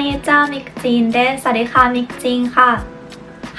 นี้เจ้ามิกจีนเดสสวัสดีค่ะมิกจีนค่ะ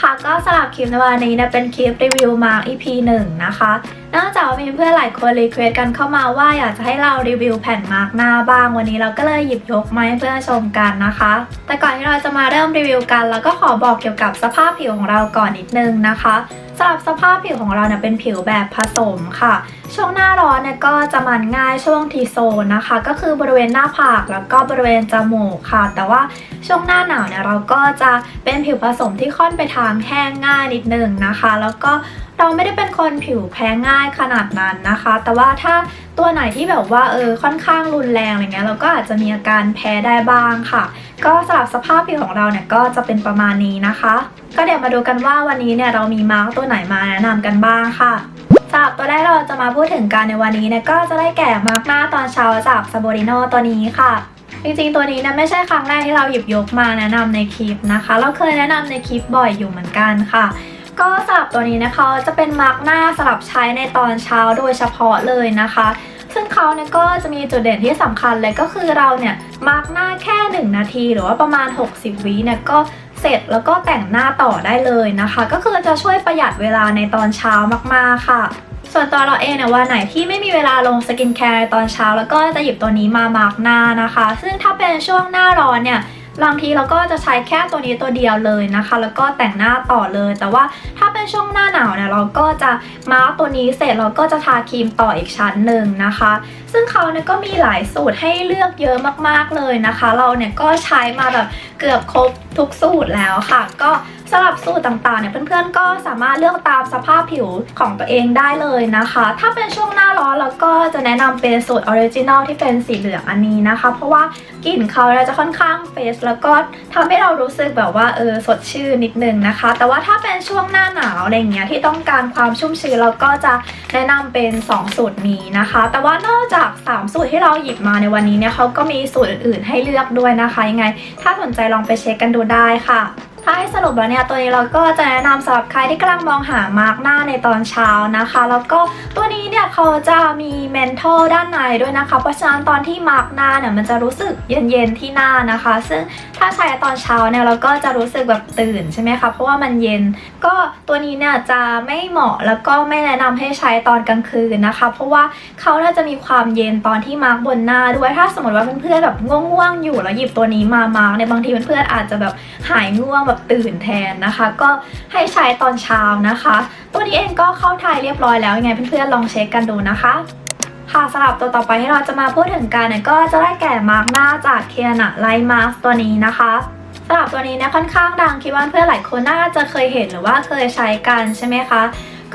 ค่ะก็สำหรับคลิปในวันนี้เนี่ยเป็นคลิปรีวิวมา EP 1นะคะนองจากว่ามีเพื่อนหลายคนรีเควสกันเข้ามาว่าอยากจะให้เรารีวิวแผ่นมาร์กหน้าบ้างวันนี้เราก็เลยหยิบยกมาให้เพื่อนชมกันนะคะ แต่ก่อนที่เราจะมาเริ่มรีวิวกันเราก็ขอบอกเกี่ยวกับสภาพผิวของเราก่อนนิดนึงนะคะสำหรับสภาพผิวของเราเนี่ยเป็นผิวแบบผสมค่ะ ช่วงหน้าร้อนเนี่ยก็จะมันง่ายช่วงทีโซนนะคะ ก็คือบริเวณหน้าผากแล้วก็บริเวณจมูกค่ะ แต่ว่าช่วงหน้าหนาวเนี่ยเราก็จะเป็นผิวผสมที่ค่อนไปทางแห้งง่ายนิดนึงนะคะ แล้วก็เราไม่ได้เป็นคนผิวแพ้ง่ายขนาดนั้นนะคะ แต่ว่าถ้าตัวไหนที่แบบว่าเออค่อนข้างรุนแรงอะไรเงี้ยเราก็อาจจะมีอาการแพ้ได้บ้างค่ะ ก็สำหรับสภาพผิวของเราเนี่ยก็จะเป็นประมาณนี้นะคะ ก็เดี๋ยวมาดูกันว่าวันนี้เนี่ยเรามีมาร์กตัวไหนมาแนะนำกันบ้างค่ะ สำหรับตัวแรกเราจะมาพูดถึงกันในวันนี้เนี่ยก็จะได้แก่มาร์กหน้าตอนเช้าจากซาโบริโนตัวนี้ค่ะ จริงๆตัวนี้เนี่ยไม่ใช่ครั้งแรกที่เราหยิบยกมาแนะนำในคลิปนะคะ เราเคยแนะนำในคลิปบ่อยอยู่เหมือนกันค่ะ ก็สำหรับตัวนี้นะคะจะเป็นมาร์กหน้าสำหรับใช้ในตอนเช้าโดยเฉพาะเลยนะคะ ซึ่งเขาเนี่ยก็จะมีจุดเด่นที่สำคัญเลยก็คือเราเนี่ยมาร์กหน้าแค่ 1 นาที หรือว่าประมาณ 60 วิเนี่ยก็ เสร็จแล้วก็แต่งหน้าต่อได้เลยนะคะ ก็คือจะช่วยประหยัดเวลาในตอนเช้ามากๆค่ะ ส่วนตัวเราเองเนี่ยวันไหนที่ไม่มีเวลาลงสกินแคร์ตอนเช้า แล้วก็จะหยิบตัวนี้มามาร์กหน้านะคะ ซึ่งถ้าเป็นช่วงหน้าร้อนเนี่ย บางทีเราก็จะใช้แค่ตัวนี้ตัวเดียวเลยนะคะ แล้วก็แต่งหน้าต่อเลย แต่ว่าถ้าเป็นช่วงหน้าหนาวเนี่ยเราก็จะมาร์กตัวนี้เสร็จเราก็จะทาครีมต่ออีกชั้นหนึ่งนะคะ ซึ่งเขาเนี่ยก็มีหลายสูตรให้เลือกเยอะมากๆเลยนะคะ เราเนี่ยก็ใช้มาแบบเกือบครบทุกสูตรแล้วค่ะ ก็ สำหรับสูตรต่างๆเนี่ยเพื่อนๆก็สามารถเลือกตามสภาพผิวของตัวเองได้เลยนะคะ ถ้าเป็นช่วงหน้าร้อนเราก็จะแนะนำเป็นสูตรออริจินอลที่เป็นสีเหลืองอันนี้นะคะ เพราะว่ากลิ่นเขาจะค่อนข้างเฟสแล้วก็ทำให้เรารู้สึกแบบว่าเออสดชื่นนิดนึงนะคะ แต่ว่าถ้าเป็นช่วงหน้าหนาวอะไรเงี้ยที่ต้องการความชุ่มชื้นเราก็จะแนะนำเป็น 2 สูตรนี้นะคะ แต่ว่านอกจาก 3 สูตรที่เราหยิบมาในวันนี้เนี่ยเขาก็มีสูตรอื่นๆให้เลือกด้วยนะคะยังไง ถ้าสนใจลองไปเช็คกันดูได้ค่ะ ให้สรุปแล้วเนี่ยตัวนี้เราก็จะแนะนำสำหรับใครที่กำลังมองหามาร์กหน้าในตอนเช้านะคะ แล้วก็ตัวนี้เนี่ยเขาจะมีเมนทอลด้านในด้วยนะคะ เพราะฉะนั้นตอนที่มาร์กหน้าเนี่ยมันจะรู้สึกเย็นๆที่หน้านะคะ ซึ่งถ้าใช้ตอนเช้าเนี่ยเราก็จะรู้สึกแบบตื่นใช่ไหมคะเพราะว่ามันเย็น ก็ตัวนี้เนี่ยจะไม่เหมาะแล้วก็ไม่แนะนำให้ใช้ตอนกลางคืนนะคะ เพราะว่าเขาน่าจะมีความเย็นตอนที่มาร์กบนหน้าด้วยถ้าสมมติว่าเพื่อนๆแบบง่วงๆอยู่แล้วหยิบตัวนี้มามาร์กเนี่ยบางทีเพื่อนๆอาจจะแบบหายง่วงแบบตื่นแทนนะคะ ก็ให้ใช้ตอนเช้านะคะ ตัวนี้เองก็เข้าไทยเรียบร้อยแล้วยังไงเพื่อนๆลองเช็คกันดูนะคะ ค่ะสำหรับตัวต่อไปที่เราจะมาพูดถึงกันเนี่ยก็จะได้แก่มาร์กหน้าจากเคียนาไลมาร์ตัวนี้นะคะสำหรับตัวนี้เนี่ยค่อนข้างดังคิดว่าเพื่อนหลายคนน่าจะเคยเห็นหรือว่าเคยใช้กันใช่ไหมคะ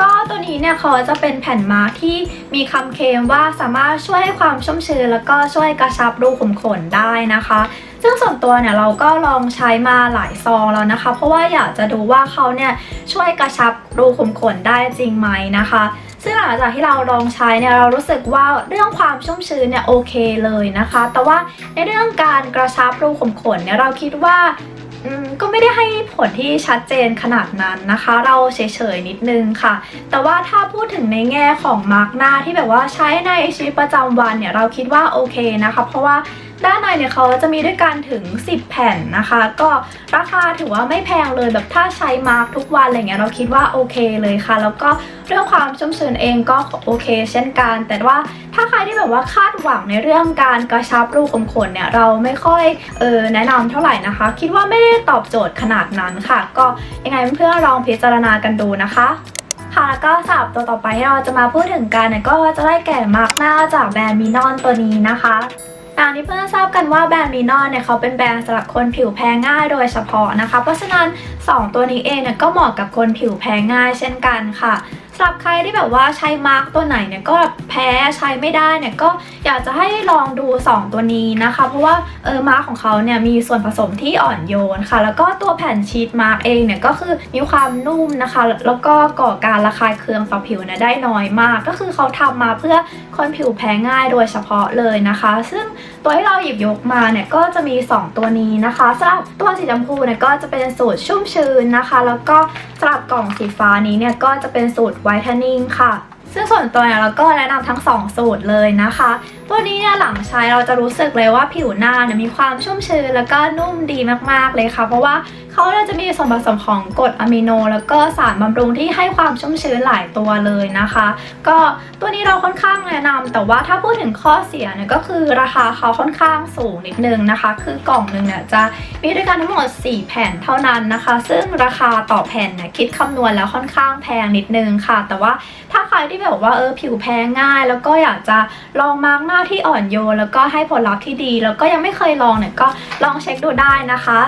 ก็ตัวนี้เนี่ยเขาจะเป็นแผ่นมาร์กที่มีคำเคลมว่าสามารถช่วยให้ความชุ่มชื้นแล้วก็ช่วยกระชับรูขุมขนได้นะคะ ซึ่งส่วนตัวเนี่ยเราก็ลองใช้มาหลายซองแล้วนะคะ เพราะว่าอยากจะดูว่าเขาเนี่ยช่วยกระชับรูขุมขนได้จริงไหมนะคะ ซึ่งหลังจากที่เราลองใช้เนี่ยเรารู้สึกว่าเรื่องความชุ่มชื้นเนี่ยโอเคเลยนะคะ แต่ว่าในเรื่องการกระชับรูขุมขนเนี่ยเราคิดว่าก็ไม่ได้ให้ผลที่ชัดเจนขนาดนั้นนะคะ เราเฉยๆนิดนึงค่ะ แต่ว่าถ้าพูดถึงในแง่ของมาร์กหน้าที่แบบว่าใช้ในชีวิตประจำวันเนี่ยเราคิดว่าโอเคนะคะ เพราะว่า ด้านในเนี่ยเขาจะมีด้วยกันถึง 10 แผ่นนะคะ ก็ราคาถือว่าไม่แพงเลยแบบถ้าใช้มาร์กทุกวันอะไรเงี้ยเราคิดว่าโอเคเลยค่ะ แล้วก็เรื่องความชุ่มชื้นเองก็โอเค เช่นกัน แต่ว่าถ้าใครที่แบบว่าคาดหวังในเรื่องการกระชับรูขุมขนเนี่ยเราไม่ค่อยเออแนะนำเท่าไหร่นะคะ คิดว่าไม่ได้ตอบโจทย์ขนาดนั้นค่ะ ก็ยังไงเพื่อนๆลองพิจารณากันดูนะคะค่ะแล้วก็สำหรับตัวต่อไปที่เราจะมาพูดถึงกันเนี่ยก็จะได้แก่มาร์กหน้าจากแบรนด์มินอนตัวนี้นะคะ ตามที่เพื่อนทราบกันว่าแบรนด์มีนอนเนี่ยเขาเป็นแบรนด์สำหรับคนผิวแพ้ง่ายโดยเฉพาะนะคะ เพราะฉะนั้น 2 ตัวนี้เองเนี่ยก็เหมาะกับคนผิวแพ้ง่ายเช่นกันค่ะสำหรับใครที่แบบว่าใช้มาร์กตัวไหนเนี่ยก็แพ้ใช้ไม่ได้เนี่ยก็อยากจะให้ลองดู 2 ตัวนี้นะคะ เพราะว่าเออมาร์กของเขาเนี่ยมีส่วนผสมที่อ่อนโยนค่ะ แล้วก็ตัวแผ่นชีทมาร์กเองเนี่ยก็คือมีความนุ่มนะคะ แล้วก็ก่อการระคายเคืองต่อผิวเนี่ยได้น้อยมาก ก็คือเขาทำมาเพื่อคนผิวแพ้ง่ายโดยเฉพาะเลยนะคะ ซึ่งตัวที่เราหยิบยกมาเนี่ยก็จะมี 2 ตัวนี้นะคะสำหรับตัวสีชมพูเนี่ยก็จะเป็นสูตรชุ่มชื้นนะคะ แล้วก็สำหรับกล่องสีฟ้านี้เนี่ยก็จะเป็นสูตรไวท์เทนนิ่งค่ะ ซึ่งส่วนตัวเนี่ยเราก็แนะนำทั้ง 2 สูตรเลยนะคะตัวนี้เนี่ยหลังใช้เราจะรู้สึกเลยว่าผิวหน้าเนี่ยมีความชุ่มชื้นแล้วก็นุ่มดีมากๆเลยค่ะ เพราะว่าเขาจะมีส่วนผสมของกรดอะมิโน แล้วก็สารบำรุงที่ให้ความชุ่มชื้นหลายตัวเลยนะคะ ก็ตัวนี้เราค่อนข้างแนะนำแต่ว่าถ้าพูดถึงข้อเสียเนี่ยก็คือราคาเขาค่อนข้างสูงนิดนึงนะคะ คือกล่องหนึ่งเนี่ยจะมีด้วยกันทั้งหมด 4 แผ่นเท่านั้นนะคะ ซึ่งราคาต่อแผ่นเนี่ยคิดคำนวณแล้วค่อนข้างแพงนิดนึงค่ะ แต่ว่าถ้าใครที่แบบว่าเออผิวแพ้ง่าย แล้วก็อยากจะลองมาร์กหน้าที่อ่อนโยน แล้วก็ให้ผลลัพธ์ที่ดี แล้วก็ยังไม่เคยลองเนี่ยก็ลองเช็คดูได้นะคะ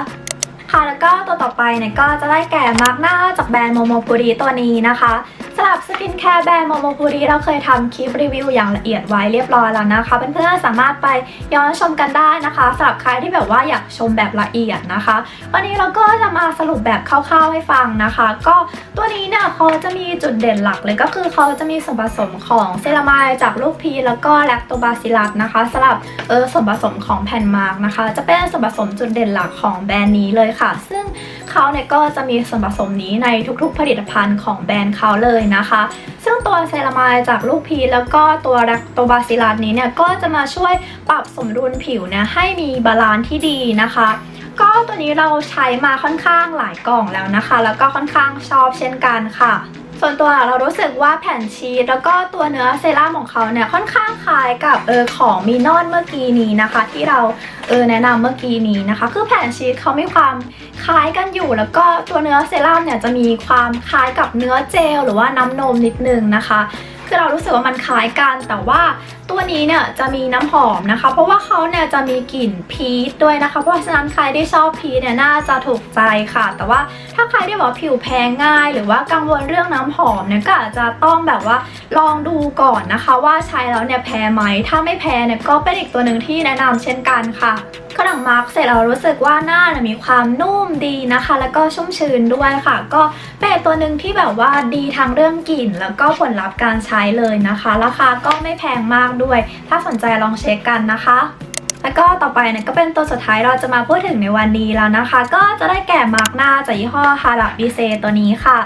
ค่ะแล้วก็ตัวต่อไปเนี่ยก็จะได้แก่มาร์กหน้าจากแบรนด์โมโมปุรีตัวนี้นะคะ สำหรับสกินแคร์แบรนด์โมโมปุริเราเคยทำคลิปรีวิวอย่างละเอียดไว้เรียบร้อยแล้วนะคะ เพื่อนๆสามารถไปย้อนชมกันได้นะคะสำหรับใครที่แบบว่าอยากชมแบบละเอียดนะคะ วันนี้เราก็จะมาสรุปแบบคร่าวๆให้ฟังนะคะ ก็ตัวนี้เนี่ยเขาจะมีจุดเด่นหลักเลยก็คือเขาจะมีส่วนผสมของเซรามายจากลูกพีแล้วก็แลคโตบาซิลัสนะคะสำหรับเออส่วนผสมของแผ่นมาร์กนะคะ จะเป็นส่วนผสมจุดเด่นหลักของแบรนด์นี้เลยค่ะ ซึ่ง เขาเนี่ยก็จะมีส่วนผสมนี้ในทุกๆ ผลิตภัณฑ์ของแบรนด์เขาเลยนะคะ ซึ่งตัวเซรามายจากลูกพีชแล้วก็ตัวแลคโตบาซิลัสนี้เนี่ยก็จะมาช่วยปรับสมดุลผิวนะให้มีบาลานซ์ที่ดีนะคะ ก็ตัวนี้เราใช้มาค่อนข้างหลายกล่องแล้วนะคะ แล้วก็ค่อนข้างชอบเช่นกันค่ะ ส่วนตัวเรารู้สึกว่าแผ่นชีสแล้วก็ตัวเนื้อเซรั่มของเขาเนี่ยค่อนข้างคล้ายกับเออของมีนอนเมื่อกี้นี้นะคะ ที่เราเออแนะนำเมื่อกี้นี้นะคะ คือแผ่นชีสเขามีความคล้ายกันอยู่ แล้วก็ตัวเนื้อเซรั่มเนี่ยจะมีความคล้ายกับเนื้อเจลหรือว่าน้ำนมนิดนึงนะคะ คือเรารู้สึกว่ามันคล้ายกันแต่ว่าตัวนี้เนี่ยจะมีน้ำหอมนะคะ เพราะว่าเขาเนี่ยจะมีกลิ่นพีชด้วยนะคะ เพราะฉะนั้นใครที่ชอบพีชเนี่ยน่าจะถูกใจค่ะ แต่ว่าถ้าใครที่บอกผิวแพ้ง่าย หรือว่ากังวลเรื่องน้ำหอมเนี่ยก็อาจจะต้องแบบว่าลองดูก่อนนะคะ ว่าใช้แล้วเนี่ยแพ้ไหม ถ้าไม่แพ้เนี่ยก็เป็นอีกตัวหนึ่งที่แนะนำเช่นกันค่ะก็หลังมาร์กเสร็จเรารู้สึกว่าหน้าเนี่ยมีความนุ่มดีนะคะ แล้วก็ชุ่มชื้นด้วยค่ะ ก็เป็นตัวหนึ่งที่แบบว่าดีทั้งเรื่องกลิ่น แล้วก็ผลลัพธ์การใช้เลยนะคะ ราคาก็ไม่แพงมากด้วย ถ้าสนใจลองเช็คกันนะคะ แล้วก็ต่อไปเนี่ยก็เป็นตัวสุดท้ายเราจะมาพูดถึงในวันนี้แล้วนะคะ ก็จะได้แก่มาร์กหน้าจากยี่ห้อฮาราบิเซตัวนี้ค่ะ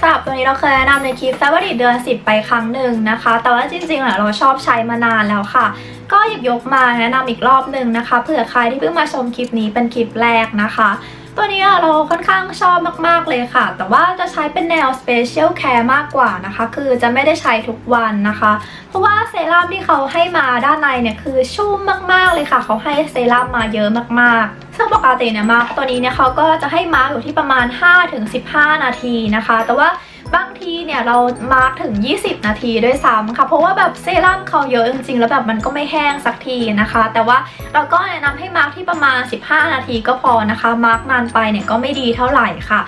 สำหรับตัวนี้เราเคยแนะนำในคลิป f a v o r i t เดือน 10 ไปครั้งหนึ่งนะคะ แต่ว่าจริงๆเราชอบใช้มานานแล้วค่ะ ก็หยิบยกมาแนะนำอีกรอบหนึ่งนะคะ เผื่อใครที่เพิ่งมาชมคลิปนี้เป็นคลิปแรกนะคะ ตัวนี้เราค่อนข้างชอบมากๆเลยค่ะ แต่ว่าจะใช้เป็นแนว Special Care มากกว่านะคะ คือจะไม่ได้ใช้ทุกวันนะคะ เพราะว่าเซรั่มที่เขาให้มาด้านในเนี่ยคือชุ่มมากๆเลยค่ะ เขาให้เซรั่มมาเยอะมากๆซึ่งปกติเนี่ยมาร์กตัวนี้เนี่ยเขาก็จะให้มาร์กอยู่ที่ประมาณ 5-15 นาทีนะคะ แต่ว่า บางทีเนี่ยเรามาร์กถึง 20 นาทีด้วยซ้ำค่ะ เพราะว่าแบบเซรั่มเขาเยอะจริงๆ แล้วแบบมันก็ไม่แห้งสักทีนะคะ แต่ว่าเราก็แนะนำให้มาร์กที่ประมาณ 15 นาทีก็พอนะคะ มาร์กนานไปเนี่ยก็ไม่ดีเท่าไหร่ค่ะ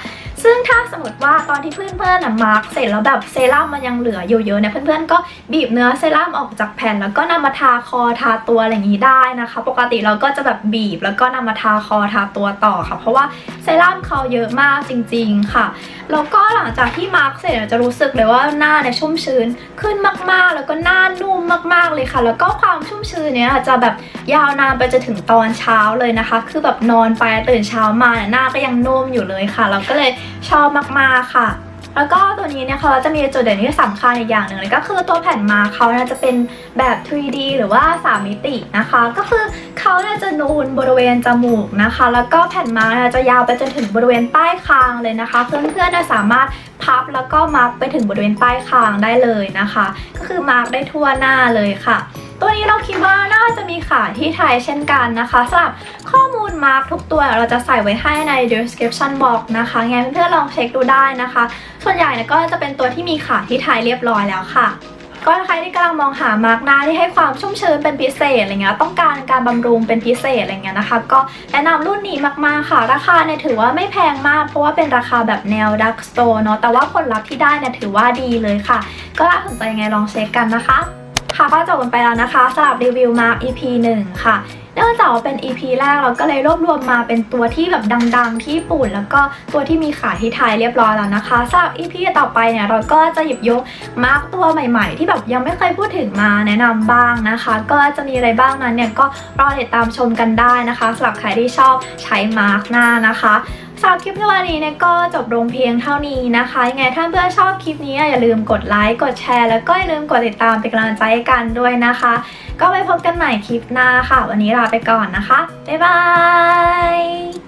ซึ่งถ้าสมมติว่าตอนที่เพื่อนๆน่ะมาร์กเสร็จแล้วแบบเซรั่มมันยังเหลืออยู่เยอะเนี่ยเพื่อนๆก็บีบเนื้อเซรั่มออกจากแผ่น แล้วก็นำมาทาคอทาตัวอะไรอย่างนี้ได้นะคะ ปกติเราก็จะแบบบีบแล้วก็นำมาทาคอทาตัวต่อค่ะ เพราะว่าเซรั่มเขาเยอะมากจริง ๆค่ะแล้วก็หลังจากที่มาร์กเสร็จจะรู้สึกเลยว่าหน้าเนี่ยชุ่มชื้นขึ้นมากๆ แล้วก็หน้านุ่มมากๆเลยค่ะ แล้วก็ความชุ่มชื้นเนี่ยจะแบบยาวนานไปจนถึงตอนเช้าเลยนะคะ คือแบบนอนไปตื่นเช้ามาเนี่ยหน้าก็ยังนุ่มอยู่เลยค่ะ เราก็เลย ชอบมากๆค่ะ แล้วก็ตัวนี้เนี่ยเขาจะมีจุดเด่นที่สำคัญอีกอย่างหนึ่งเลยก็คือตัวแผ่นมาเขาเนี่ยจะเป็นแบบ 3D หรือว่า 3 มิตินะคะ ก็คือเขาเนี่ยจะนูนบริเวณจมูกนะคะ แล้วก็แผ่นมาจะยาวไปจนถึงบริเวณใต้คางเลยนะคะ เพื่อนๆเนี่ยสามารถพับแล้วก็มาร์กไปถึงบริเวณใต้คางได้เลยนะคะ ก็คือมาร์กได้ทั่วหน้าเลยค่ะ ตัวนี้เราคิดว่าน่าจะมีขายที่ไทยเช่นกันนะคะสำหรับข้อมูลมาร์กทุกตัวเราจะใส่ไว้ให้ใน description box นะคะงั้นเพื่อนๆลองเช็คดูได้นะคะ ส่วนใหญ่เนี่ยก็จะเป็นตัวที่มีขายที่ไทยเรียบร้อยแล้วค่ะก็ใครที่กำลังมองหามาร์กหน้าที่ให้ความชุ่มชื้นเป็นพิเศษอะไรเงี้ยต้องการการบำรุงเป็นพิเศษอะไรเงี้ยนะคะ ก็แนะนำรุ่นนี้มากๆค่ะ ราคาเนี่ยถือว่าไม่แพงมาก เพราะว่าเป็นราคาแบบแนวดักสโตร์เนาะแต่ว่าผลลัพธ์ที่ได้เนี่ยถือว่าดีเลยค่ะ ก็ถ้าสนใจยังไงลองเช็คกันนะคะ ค่ะก็จบกันไปแล้วนะคะสำหรับรีวิวมา EP 1 ค่ะเนื่องจากว่าเป็น EP แรกเราก็เลยรวบรวมมาเป็นตัวที่แบบดังๆ ที่ญี่ปุ่น แล้วก็ตัวที่มีขายที่ไทยเรียบร้อยแล้วนะคะสำหรับ EP ต่อไปเนี่ยเราก็จะหยิบยกมาร์กตัวใหม่ๆ ที่แบบยังไม่เคยพูดถึงมาแนะนำบ้างนะคะ ก็จะมีอะไรบ้างนั้นเนี่ยก็รอติดตามชมกันได้นะคะสำหรับใครที่ชอบใช้มาร์กหน้านะคะ สำหรับคลิปในวันนี้เนี่ยก็จบลงเพียงเท่านี้นะคะยังไงถ้าเพื่อนชอบคลิปนี้อย่าลืมกดไลค์กดแชร์ แล้วก็อย่าลืมกดติดตามเป็นกำลังใจให้กันด้วยนะคะ ก็ไปพบกันใหม่คลิปหน้าค่ะ วันนี้ลาไปก่อนนะคะบ๊ายบาย